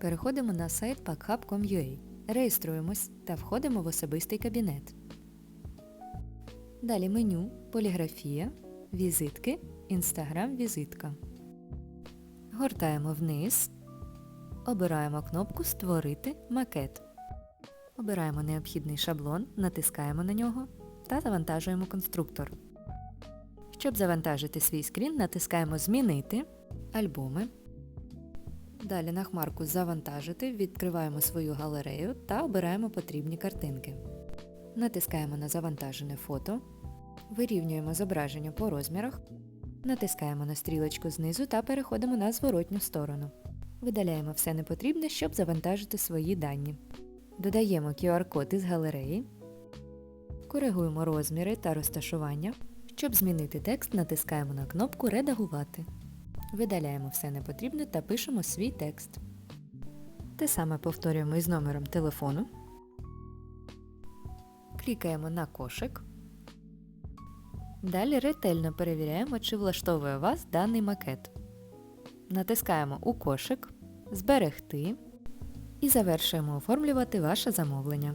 Переходимо на сайт packhub.com.ua, реєструємось та входимо в особистий кабінет. Далі меню Поліграфія, Візитки, Інстаграм Візитка. Гортаємо вниз. Обираємо кнопку Створити макет. Обираємо необхідний шаблон, натискаємо на нього та завантажуємо конструктор. Щоб завантажити свій скрін, натискаємо Змінити, Альбоми. Далі на хмарку Завантажити, відкриваємо свою галерею та обираємо потрібні картинки. Натискаємо на завантажене фото, вирівнюємо зображення по розмірах, натискаємо на стрілочку знизу та переходимо на зворотню сторону. Видаляємо все непотрібне, щоб завантажити свої дані. Додаємо QR-код із галереї, коригуємо розміри та розташування. Щоб змінити текст, натискаємо на кнопку Редагувати. Видаляємо все непотрібне та пишемо свій текст. Те саме повторюємо із номером телефону. Клікаємо на кошик. Далі ретельно перевіряємо, чи влаштовує вас даний макет. Натискаємо у кошик, Зберегти і завершуємо оформлювати ваше замовлення.